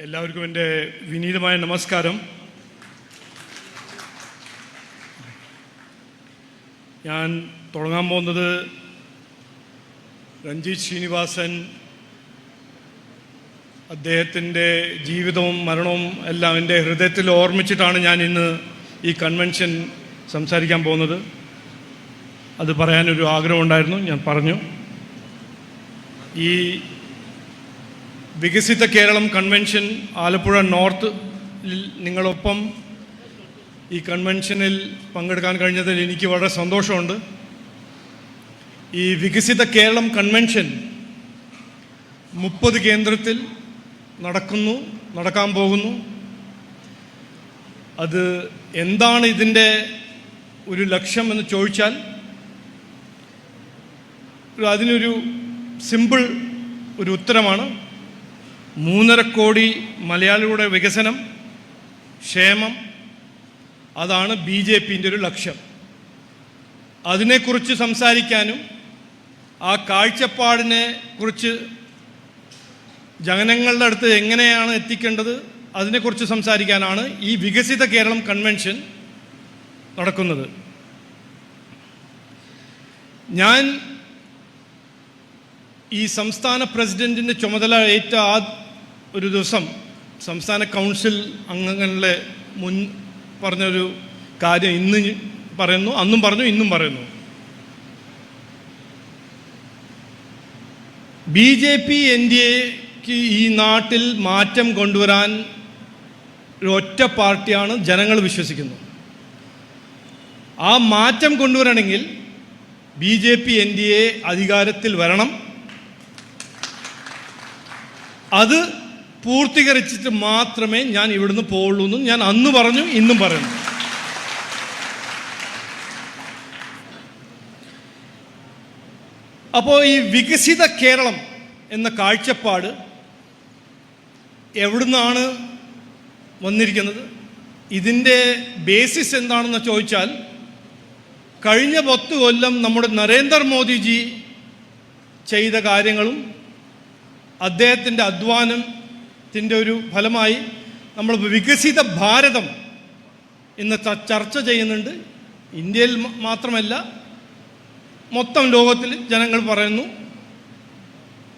എല്ലാവർക്കും എന്റെ വിനീതമായ നമസ്കാരം. ഞാൻ തുടങ്ങാൻ പോകുന്നത് രഞ്ജിത് ശ്രീനിവാസൻ അദ്ദേഹത്തിന്റെ ജീവിതവും മരണവും എല്ലാം എന്റെ ഹൃദയത്തിൽ ഓർമ്മിച്ചിട്ടാണ് ഞാൻ ഇന്ന് ഈ കൺവെൻഷൻ സംസാരിക്കാൻ പോകുന്നത്. അത് പറയാനൊരു ആഗ്രഹമുണ്ടായിരുന്നു ഞാൻ പറഞ്ഞു. ഈ വികസിത കേരളം കൺവെൻഷൻ ആലപ്പുഴ നോർത്ത് നിങ്ങളൊപ്പം ഈ കൺവെൻഷനിൽ പങ്കെടുക്കാൻ കഴിഞ്ഞതിൽ എനിക്ക് വളരെ സന്തോഷമുണ്ട്. ഈ വികസിത കേരളം കൺവെൻഷൻ മുപ്പത് കേന്ദ്രത്തിൽ നടക്കുന്നു നടക്കാൻ പോകുന്നു. അത് എന്താണ് ഇതിന്റെ ഒരു ലക്ഷ്യം എന്ന് ചോദിച്ചാൽ അതിനൊരു സിമ്പിൾ ഒരു ഉത്തരമാണ്. മൂന്നര കോടി മലയാളികളുടെ വികസനം ക്ഷേമം അതാണ് ബി ജെ പിന്റെ ഒരു ലക്ഷ്യം. അതിനെക്കുറിച്ച് സംസാരിക്കാനും ആ കാഴ്ചപ്പാടിനെ കുറിച്ച് ജനങ്ങളുടെ അടുത്ത് എങ്ങനെയാണ് എത്തിക്കേണ്ടത് അതിനെക്കുറിച്ച് സംസാരിക്കാനാണ് ഈ വികസിത കേരളം കൺവെൻഷൻ നടക്കുന്നത്. ഞാൻ ഈ സംസ്ഥാന പ്രസിഡന്റിന്റെ ചുമതല ഏറ്റ ആ ഒരു ദിവസം സംസ്ഥാന കൗൺസിൽ അംഗങ്ങളുടെ മുൻ പറഞ്ഞൊരു കാര്യം ഇന്ന് പറയുന്നു അന്നും പറഞ്ഞു ഇന്നും പറയുന്നു. B J P N D എക്ക് ഈ നാട്ടിൽ മാറ്റം കൊണ്ടുവരാൻ ഒറ്റ പാർട്ടിയാണ് ജനങ്ങൾ വിശ്വസിക്കുന്നു. ആ മാറ്റം കൊണ്ടുവരണമെങ്കിൽ B J P N D A അധികാരത്തിൽ വരണം. അത് പൂർത്തീകരിച്ചിട്ട് മാത്രമേ ഞാൻ ഇവിടുന്ന് പോവുള്ളൂ എന്ന് ഞാൻ അന്ന് പറഞ്ഞു ഇന്നും പറയുന്നു. അപ്പോൾ ഈ വികസിത കേരളം എന്ന കാഴ്ചപ്പാട് എവിടുന്നാണ് വന്നിരിക്കുന്നത്? ഇതിന്റെ ബേസിസ് എന്താണെന്ന് ചോദിച്ചാൽ കഴിഞ്ഞ പത്ത് കൊല്ലം നമ്മുടെ നരേന്ദ്രമോദിജി ചെയ്ത കാര്യങ്ങളും അദ്ദേഹത്തിന്റെ അധ്വാനത്തിന്റെ ഒരു ഫലമായി നമ്മൾ വികസിത ഭാരതം ഇന്ന് ചർച്ച ചെയ്യുന്നുണ്ട്. ഇന്ത്യയിൽ മാത്രമല്ല മൊത്തം ലോകത്തിൽ ജനങ്ങൾ പറയുന്നു.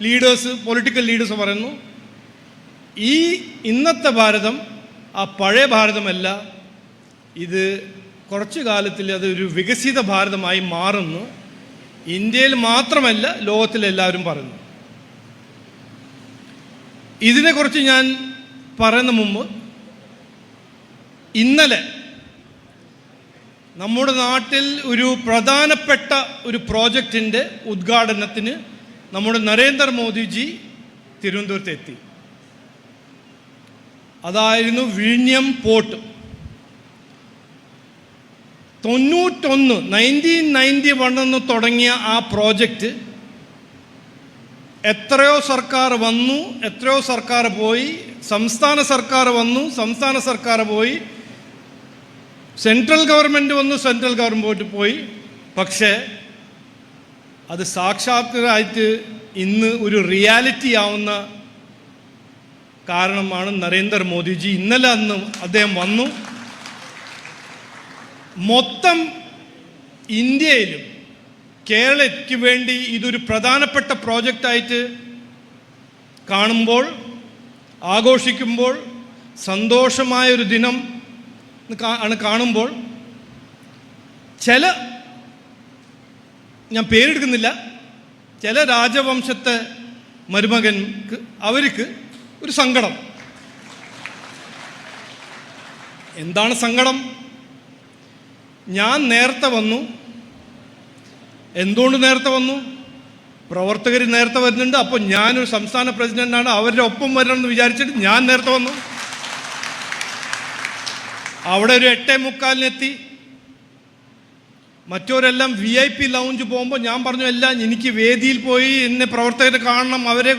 ലീഡേഴ്സ് പൊളിറ്റിക്കൽ ലീഡേഴ്സ് പറയുന്നു. ഈ ഇന്നത്തെ ഭാരതം ആ പഴയ ഭാരതമല്ല ഇത് കുറച്ചു കാലത്തിൽ അതൊരു വികസിത ഭാരതമായി മാറുന്നു. ഇന്ത്യയിൽ മാത്രമല്ല ലോകത്തിലെല്ലാവരും പറയുന്നു. ഇതിനെക്കുറിച്ച് ഞാൻ പറയുന്ന മുമ്പ് ഇന്നലെ നമ്മുടെ നാട്ടിൽ ഒരു പ്രധാനപ്പെട്ട ഒരു പ്രോജക്റ്റിന്റെ ഉദ്ഘാടനത്തിന് നമ്മുടെ നരേന്ദ്രമോദിജി തിരുവനന്തപുരത്ത് എത്തി. അതായിരുന്നു വിഴിഞ്ഞം പോർട്ട്. തൊണ്ണൂറ്റൊന്ന് നയന്റീൻ നയന്റി വണ്ണെന്ന് തുടങ്ങിയ ആ പ്രോജക്റ്റ് എത്രയോ സർക്കാർ വന്നു എത്രയോ സർക്കാർ പോയി സംസ്ഥാന സർക്കാർ വന്നു സംസ്ഥാന സർക്കാർ പോയി. സെൻട്രൽ ഗവൺമെന്റ് വന്നു സെൻട്രൽ ഗവൺമെന്റ് പോയി. പക്ഷേ അത് സാക്ഷാത്കരായിട്ട് ഇന്ന് ഒരു റിയാലിറ്റി ആവുന്ന കാരണമാണ് നരേന്ദ്രമോദിജി ഇന്നലെ അന്ന് അദ്ദേഹം വന്നു. മൊത്തം ഇന്ത്യയിലും കേരളയ്ക്ക് വേണ്ടി ഇതൊരു പ്രധാനപ്പെട്ട പ്രോജക്റ്റായിട്ട് കാണുമ്പോൾ ആഘോഷിക്കുമ്പോൾ സന്തോഷമായൊരു ദിനം ആണ് കാണുമ്പോൾ ചില ഞാൻ പേരെടുക്കുന്നില്ല ചില രാജവംശത്തെ മരുമകൻക്ക് അവർക്ക് ഒരു സങ്കടം. എന്താണ് സങ്കടം? ഞാൻ നേരത്തെ വന്നു. എന്തുകൊണ്ട് നേരത്തെ വന്നു? പ്രവർത്തകർ നേരത്തെ വരുന്നുണ്ട്. അപ്പോൾ ഞാനൊരു സംസ്ഥാന പ്രസിഡന്റാണ്. അവരുടെ ഒപ്പം വരണമെന്ന് വിചാരിച്ചിട്ട് ഞാൻ നേരത്തെ വന്നു. അവിടെ ഒരു എട്ടേ മുക്കാലിനെത്തി. മറ്റവരെല്ലാം വി ഐ പി ലൗഞ്ച് പോകുമ്പോൾ ഞാൻ പറഞ്ഞു എല്ലാം എനിക്ക് വേദിയിൽ പോയി എന്നെ പ്രവർത്തകരെ കാണണം അവരെ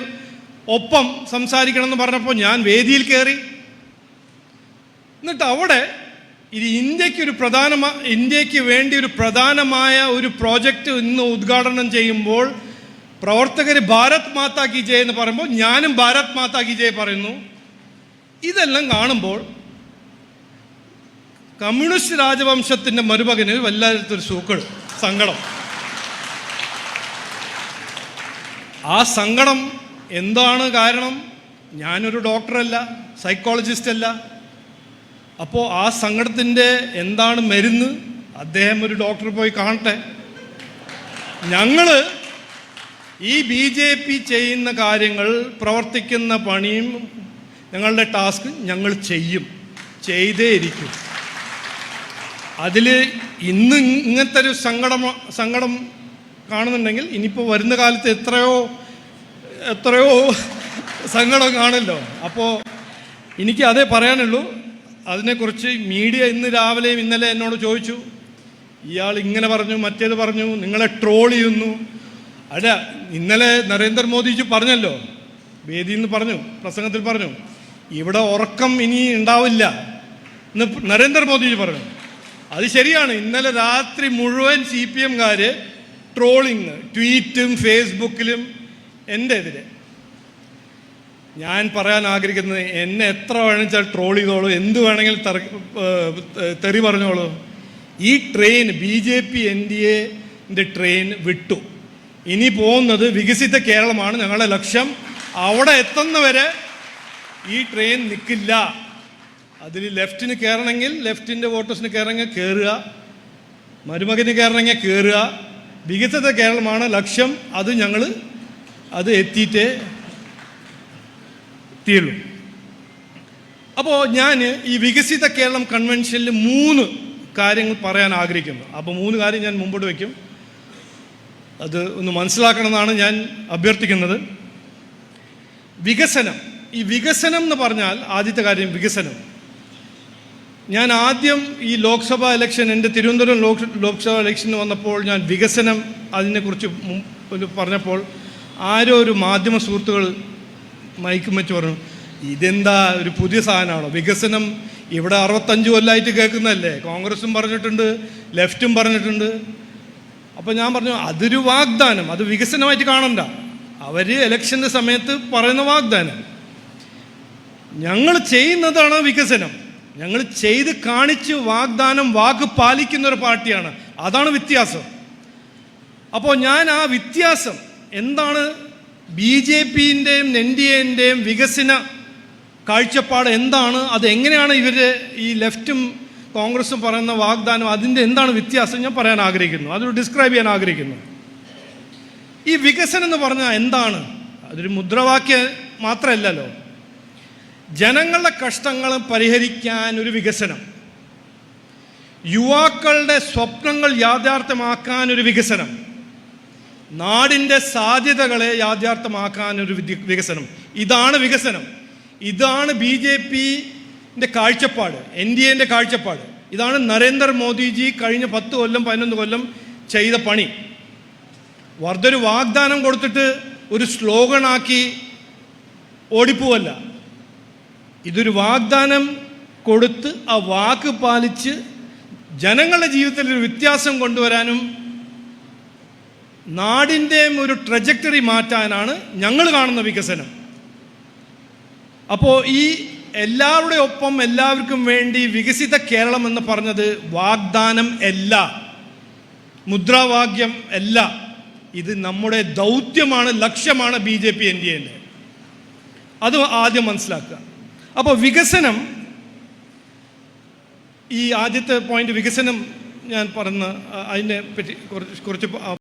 ഒപ്പം സംസാരിക്കണം എന്ന് പറഞ്ഞപ്പോൾ ഞാൻ വേദിയിൽ കയറി എന്നിട്ട് അവിടെ ഇത് ഇന്ത്യയ്ക്ക് ഒരു പ്രധാന ഇന്ത്യയ്ക്ക് വേണ്ടി ഒരു പ്രധാനമായ ഒരു പ്രോജക്റ്റ് ഇന്ന് ഉദ്ഘാടനം ചെയ്യുമ്പോൾ പ്രവർത്തകർ ഭാരത് മാതാ കി ജയ് എന്ന് പറയുമ്പോൾ ഞാനും ഭാരത് മാതാ കി ജയ് പറയുന്നു. ഇതെല്ലാം കാണുമ്പോൾ കമ്മ്യൂണിസ്റ്റ് രാജവംശത്തിന്റെ മരുമകന് വല്ലാത്തൊരു സൂക്കൾ സങ്കടം. ആ സങ്കടം എന്താണ് കാരണം? ഞാനൊരു ഡോക്ടറല്ല സൈക്കോളജിസ്റ്റ് അല്ല അപ്പോൾ ആ സങ്കടത്തിന്റെ എന്താണ് മരുന്ന്? അദ്ദേഹം ഒരു ഡോക്ടറെ പോയി കാണട്ടെ. ഞങ്ങൾ ഈ ബി ജെ പി ചെയ്യുന്ന കാര്യങ്ങൾ പ്രവർത്തിക്കുന്ന പണിയും ഞങ്ങളുടെ ടാസ്ക് ഞങ്ങൾ ചെയ്യും. ചെയ്തേ ഇരിക്കും. അതിൽ ഇന്ന് ഇങ്ങനത്തെ ഒരു സങ്കടം സങ്കടം കാണുന്നുണ്ടെങ്കിൽ ഇനിയിപ്പോൾ വരുന്ന കാലത്ത് എത്രയോ എത്രയോ സങ്കടം കാണല്ലോ അപ്പോൾ എനിക്ക് അതേ പറയാനുള്ളൂ. അതിനെക്കുറിച്ച് മീഡിയ ഇന്ന് രാവിലെയും ഇന്നലെ എന്നോട് ചോദിച്ചു. ഇയാൾ ഇങ്ങനെ പറഞ്ഞു മറ്റേത് പറഞ്ഞു നിങ്ങളെ ട്രോൾ ചെയ്യുന്നു. അല്ല ഇന്നലെ നരേന്ദ്രമോദിജി പറഞ്ഞല്ലോ വേദിയിൽ നിന്ന് പറഞ്ഞു പ്രസംഗത്തിൽ പറഞ്ഞു ഇവിടെ ഉറക്കം ഇനി ഉണ്ടാവില്ല എന്ന് നരേന്ദ്രമോദിജി പറഞ്ഞു. അത് ശരിയാണ്. ഇന്നലെ രാത്രി മുഴുവൻ സി പി എംകാർ ട്രോളിങ് ട്വീറ്റും ഫേസ്ബുക്കിലും എന്റെ എതിരെ. ഞാൻ പറയാൻ ആഗ്രഹിക്കുന്നത് എന്നെ എത്ര വേണമെച്ചാൽ ട്രോൾ ചെയ്തോളൂ. എന്ത് ഏഹ് തെറി പറഞ്ഞോളൂ. ഈ train B J P N D എന്റെ ട്രെയിൻ വിട്ടു. ഇനി പോകുന്നത് വികസിത കേരളമാണ്. ഞങ്ങളുടെ ലക്ഷ്യം അവിടെ എത്തുന്നവരെ ഈ ട്രെയിൻ നിൽക്കില്ല അതിൽ ലെഫ്റ്റിന് കയറണമെങ്കിൽ ലെഫ്റ്റിന്റെ വോട്ടേഴ്സിന് കയറണമെങ്കിൽ കയറുക. മരുമകന് കയറണമെങ്കിൽ കയറുക. വികസിത കേരളമാണ് ലക്ഷ്യം. അത് ഞങ്ങൾ അത് എത്തിയിട്ടേ എത്തിയുള്ളൂ അപ്പോൾ ഞാൻ ഈ വികസിത കേരളം കൺവെൻഷനിൽ മൂന്ന് കാര്യങ്ങൾ പറയാൻ ആഗ്രഹിക്കുന്നു. അപ്പോൾ മൂന്ന് കാര്യം ഞാൻ മുമ്പോട്ട് വയ്ക്കും അത് ഒന്ന് മനസ്സിലാക്കണമെന്നാണ് ഞാൻ അഭ്യർത്ഥിക്കുന്നത്. വികസനം. ഈ വികസനം എന്ന് പറഞ്ഞാൽ ആദ്യത്തെ കാര്യം വികസനം. ഞാൻ ആദ്യം ഈ ലോക്സഭാ ഇലക്ഷൻ എന്റെ തിരുവനന്തപുരം ലോക് ലോക്സഭാ ഇലക്ഷൻ വന്നപ്പോൾ ഞാൻ വികസനം അതിനെക്കുറിച്ച് പറഞ്ഞപ്പോൾ ആരോ ഒരു മാധ്യമ സുഹൃത്തുക്കൾ മൈക്കും വെച്ച് പറഞ്ഞു ഇതെന്താ ഒരു പുതിയ സാധനമാണോ? വികസനം ഇവിടെ അറുപത്തഞ്ച് കൊല്ലമായിട്ട് കേൾക്കുന്നതല്ലേ? കോൺഗ്രസും പറഞ്ഞിട്ടുണ്ട് ലെഫ്റ്റും പറഞ്ഞിട്ടുണ്ട്. അപ്പോൾ ഞാൻ പറഞ്ഞു അതൊരു വാഗ്ദാനം അത് വികസനമായിട്ട് കാണണ്ട. അവർ ഇലക്ഷന്റെ സമയത്ത് പറയുന്ന വാഗ്ദാനം. ഞങ്ങൾ ചെയ്യുന്നതാണ് വികസനം. ഞങ്ങൾ ചെയ്ത് കാണിച്ച് വാഗ്ദാനം വാക്ക് പാലിക്കുന്ന ഒരു പാർട്ടിയാണ്. അതാണ് വ്യത്യാസം. അപ്പോൾ ഞാൻ ആ വ്യത്യാസം എന്താണ് ബി ജെ പിന്റെയും എൻ ഡി എന്റെയും വികസന കാഴ്ചപ്പാട് എന്താണ്? അത് എങ്ങനെയാണ് ഇവർ ഈ ലെഫ്റ്റും കോൺഗ്രസും പറയുന്ന വാഗ്ദാനം അതിന്റെ എന്താണ് വ്യത്യാസം? ഞാൻ പറയാൻ ആഗ്രഹിക്കുന്നു. അതൊരു ഡിസ്ക്രൈബ് ചെയ്യാൻ ആഗ്രഹിക്കുന്നു. ഈ വികസനം എന്ന് പറഞ്ഞാൽ എന്താണ്? അതൊരു മുദ്രാവാക്യം മാത്രമല്ലല്ലോ. ജനങ്ങളുടെ കഷ്ടങ്ങൾ പരിഹരിക്കാൻ ഒരു വികസനം. യുവാക്കളുടെ സ്വപ്നങ്ങൾ യാഥാർത്ഥ്യമാക്കാൻ ഒരു വികസനം. നാടിന്റെ സാധ്യതകളെ യാഥാർത്ഥ്യമാക്കാൻ ഒരു വികസനം. ഇതാണ് വികസനം. ഇതാണ് ബി ജെ പിന്റെ കാഴ്ചപ്പാട് എൻ ഡി എന്റെ കാഴ്ചപ്പാട്. ഇതാണ് നരേന്ദ്രമോദിജി കഴിഞ്ഞ പത്ത് കൊല്ലം പതിനൊന്ന് കൊല്ലം ചെയ്ത പണി. ഒരു വാഗ്ദാനം കൊടുത്തിട്ട് ഒരു സ്ലോഗണാക്കി ഓടിപ്പോവല്ല. ഇതൊരു വാഗ്ദാനം കൊടുത്ത് ആ വാക്ക് പാലിച്ച് ജനങ്ങളുടെ ജീവിതത്തിൽ ഒരു വ്യത്യാസം കൊണ്ടുവരാനും നാടിന്റെയും ഒരു ട്രജക്ടറി മാറ്റാനാണ് ഞങ്ങൾ കാണുന്ന വികസനം. അപ്പോൾ ഈ എല്ലാവരുടെ ഒപ്പം എല്ലാവർക്കും വേണ്ടി വികസിത കേരളം എന്ന് പറഞ്ഞത് വാഗ്ദാനം അല്ല. മുദ്രാവാക്യം അല്ല. ഇത് നമ്മുടെ ദൗത്യമാണ് ലക്ഷ്യമാണ് B J P N D എന്റെ അത് ആദ്യം മനസ്സിലാക്കുക. അപ്പോൾ വികസനം ഈ ആദ്യത്തെ പോയിന്റ് വികസനം ഞാൻ പറഞ്ഞ അതിനെ പറ്റി കുറച്ച് കുറച്ച്